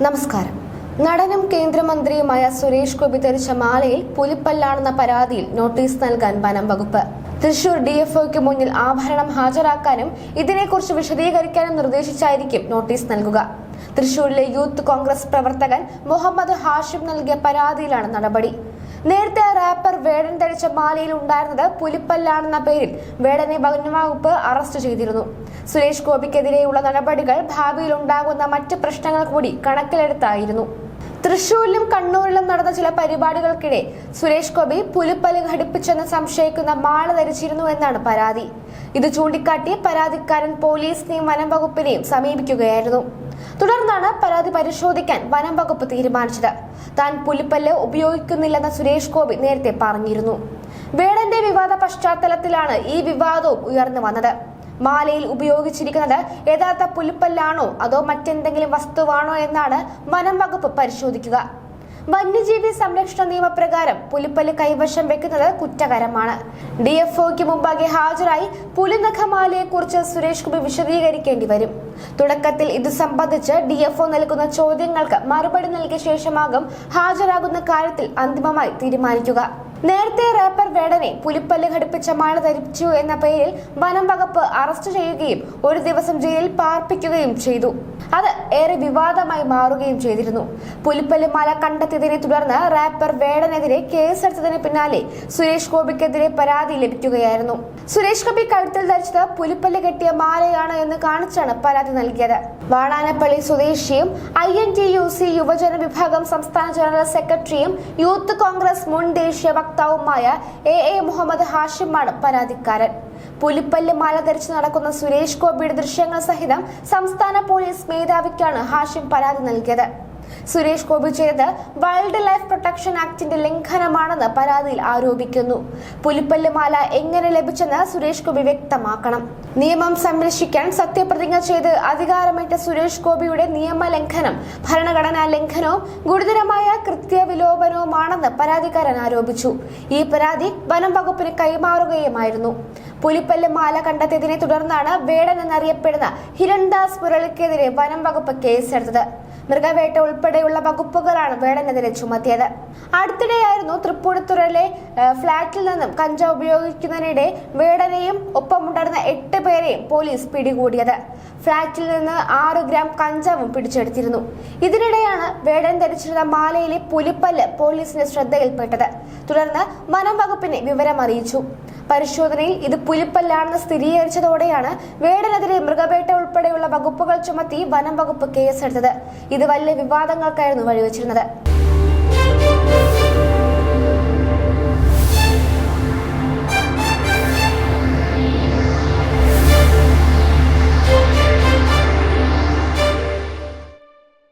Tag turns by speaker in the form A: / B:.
A: നമസ്കാരം. നടനും കേന്ദ്രമന്ത്രിയുമായ സുരേഷ് ഗോപി ധരിച്ച മാലയിൽ പുലിപ്പല്ലാണെന്ന പരാതിയിൽ നോട്ടീസ് നൽകാൻ വനം വകുപ്പ്. തൃശൂർ ഡിഎഫ്ഒക്ക് മുന്നിൽ ആഭരണം ഹാജരാക്കാനും ഇതിനെക്കുറിച്ച് വിശദീകരിക്കാനും നിർദ്ദേശിച്ചായിരിക്കും നോട്ടീസ് നൽകുക. തൃശൂരിലെ യൂത്ത് കോൺഗ്രസ് പ്രവർത്തകൻ മുഹമ്മദ് ഹാഷിം നൽകിയ പരാതിയിലാണ് നടപടി. നേരത്തെ റാപ്പർ വേടൻ ധരിച്ച മാലയിൽ ഉണ്ടായിരുന്നത് പുലിപ്പല്ലാണെന്ന പേരിൽ വേടനെ വനംവകുപ്പ് അറസ്റ്റ് ചെയ്തിരുന്നു. സുരേഷ് ഗോപിക്കെതിരെയുള്ള നടപടികൾ ഭാവിയിൽ ഉണ്ടാകുന്ന മറ്റ് പ്രശ്നങ്ങൾ കൂടി കണക്കിലെടുത്തായിരുന്നു. തൃശൂരിലും കണ്ണൂരിലും നടന്ന ചില പരിപാടികൾക്കിടെ സുരേഷ് ഗോപി പുലിപ്പൽ ഘടിപ്പിച്ചെന്ന് സംശയിക്കുന്ന മാള ധരിച്ചിരുന്നു എന്നാണ് പരാതി. ഇത് ചൂണ്ടിക്കാട്ടി പരാതിക്കാരൻ പോലീസിനെയും വനം വകുപ്പിനെയും സമീപിക്കുകയായിരുന്നു. തുടർന്നാണ് പരാതി പരിശോധിക്കാൻ വനം വകുപ്പ് തീരുമാനിച്ചത്. താൻ പുലിപ്പല്ല് ഉപയോഗിക്കുന്നില്ലെന്ന് സുരേഷ് ഗോപി നേരത്തെ പറഞ്ഞിരുന്നു. വേടന്റെ വിവാദ പശ്ചാത്തലത്തിലാണ് ഈ വിവാദവും ഉയർന്നു വന്നത്. മാലയിൽ ഉപയോഗിച്ചിരിക്കുന്നത് യഥാർത്ഥ പുലിപ്പല്ലാണോ അതോ മറ്റെന്തെങ്കിലും വസ്തുവാണോ എന്നാണ് വനം വകുപ്പ് പരിശോധിക്കുക. വന്യജീവി സംരക്ഷണ നിയമപ്രകാരം പുലിപ്പൽ കൈവശം വെക്കുന്നത് കുറ്റകരമാണ്. ഡി എഫ് ഒക്ക് മുമ്പാകെ ഹാജരായി പുലിനഖമാലയെ കുറിച്ച് സുരേഷ് ഗോപി വിശദീകരിക്കേണ്ടി വരും. തുടക്കത്തിൽ ഇത് സംബന്ധിച്ച് ഡി എഫ് ഒ നൽകുന്ന ചോദ്യങ്ങൾക്ക് മറുപടി നൽകിയ ശേഷമാകും ഹാജരാകുന്ന കാര്യത്തിൽ അന്തിമമായി തീരുമാനിക്കുക. നേരത്തെ റാപ്പർ വേടനെ പുലിപ്പല്ല് ഘടിപ്പിച്ച മഴ ധരിച്ചു എന്ന പേരിൽ വനം വകുപ്പ് അറസ്റ്റ് ചെയ്യുകയും ഒരു ദിവസം ജയിലിൽ പാർപ്പിക്കുകയും ചെയ്തു. അത് ഏറെ വിവാദമായി മാറുകയും ചെയ്തിരുന്നു. പുലിപ്പല്ല് മല കണ്ടെത്തിയതിനെ തുടർന്ന് റാപ്പർ വേടനെതിരെ കേസെടുത്തതിന് പിന്നാലെ സുരേഷ് ഗോപിക്കെതിരെ പരാതി ലഭിക്കുകയായിരുന്നു. സുരേഷ് ഗോപി കഴുത്തിൽ ധരിച്ചത് പുലിപ്പല്ല് കെട്ടിയ മാലയാണ് എന്ന് കാണിച്ചാണ് പരാതി നൽകിയത്. വാടാനപ്പള്ളി സ്വദേശിയും I N T U C യുവജന വിഭാഗം സംസ്ഥാന ജനറൽ സെക്രട്ടറിയും യൂത്ത് കോൺഗ്രസ് മുൻ ദേശീയ വക്താവുമായ എ എ മുഹമ്മദ് ഹാഷിമാണ് പരാതിക്കാരൻ. പുലിപ്പല്ല് മാല ധരിച്ച് നടക്കുന്ന സുരേഷ് ഗോപിയുടെ ദൃശ്യങ്ങൾ സഹിതം സംസ്ഥാന പോലീസ് മേധാവിക്കാണ് ഹാഷിം പരാതി നൽകിയത്. സുരേഷ് ഗോപി ചെയ്തത് വൈൽഡ് ലൈഫ് പ്രൊട്ടക്ഷൻ ആക്ടിന്റെ ലംഘനമാണെന്ന് പരാതിയിൽ ആരോപിക്കുന്നു. പുലിപ്പല്ല് മാല എങ്ങനെ ലഭിച്ചെന്ന് സുരേഷ് ഗോപി വ്യക്തമാക്കണം. നിയമം സംരക്ഷിക്കാൻ സത്യപ്രതിജ്ഞ ചെയ്ത് അധികാരമേറ്റ സുരേഷ് ഗോപിയുടെ നിയമ ലംഘനം ഭരണഘടനാ ലംഘനവും ഗുരുതരമായ കൃത്യവിലോപനവുമാണെന്ന് പരാതിക്കാരൻ ആരോപിച്ചു. ഈ പരാതി വനം വകുപ്പിന് കൈമാറുകയുമായിരുന്നു. പുലിപ്പല്ല് മാല കണ്ടെത്തിയതിനെ തുടർന്നാണ് വേടൻ എന്നറിയപ്പെടുന്ന ഹിരൺദാസ് മുരളിക്കെതിരെ വനം വകുപ്പ് കേസെടുത്തത്. മൃഗവേട്ട ഉൾപ്പെടെയുള്ള വകുപ്പുകളാണ് വേടനെതിരെ ചുമത്തിയത്. അടുത്തിടെയായിരുന്നു തൃപ്പൂണിത്തുറയിലെ ഫ്ളാറ്റിൽ നിന്നും കഞ്ചാവ് ഉപയോഗിക്കുന്നതിനിടെ വേടനെയും ഒപ്പമുണ്ടായിരുന്ന എട്ട് പേരെയും പോലീസ് പിടികൂടിയത്. ഫ്ളാറ്റിൽ നിന്ന് ആറ് ഗ്രാം കഞ്ചാവും പിടിച്ചെടുത്തിരുന്നു. ഇതിനിടെയാണ് വേടൻ ധരിച്ചിരുന്ന മാലയിലെ പുലിപ്പല്ല് പോലീസിന്റെ ശ്രദ്ധയിൽപ്പെട്ടത്. തുടർന്ന് വനം വകുപ്പിനെ വിവരം അറിയിച്ചു പരിശോധനയിൽ ഇത് പുലിപ്പല്ലാണെന്ന് സ്ഥിരീകരിച്ചതോടെയാണ് വേടനെതിരെ മൃഗവേട്ട ഉൾപ്പെടെയുള്ള വകുപ്പുകൾ ചുമത്തി വനം വകുപ്പ് കേസെടുത്തത്. ഇത് വലിയ വിവാദങ്ങൾക്കായിരുന്നു വഴിവെച്ചിരുന്നത്.